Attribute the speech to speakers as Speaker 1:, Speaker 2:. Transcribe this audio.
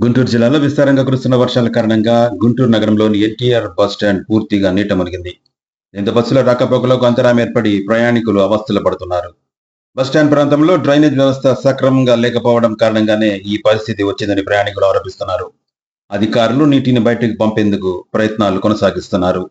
Speaker 1: గుంటూరు జిల్లాలో విస్తారంగా కురుస్తున్న వర్షాల కారణంగా గుంటూరు నగరంలోని ఎన్టీఆర్ బస్ స్టాండ్ పూర్తిగా నీట మునిగింది. దీంతో బస్సుల రాకపోకలకు అంతరాయం ఏర్పడి ప్రయాణికులు అవస్థలు పడుతున్నారు. బస్ స్టాండ్ ప్రాంతంలో డ్రైనేజ్ వ్యవస్థ సక్రమంగా లేకపోవడం కారణంగానే ఈ పరిస్థితి వచ్చిందని ప్రయాణికులు ఆరోపిస్తున్నారు. అధికారులు నీటిని బయటకు పంపేందుకు ప్రయత్నాలు కొనసాగిస్తున్నారు.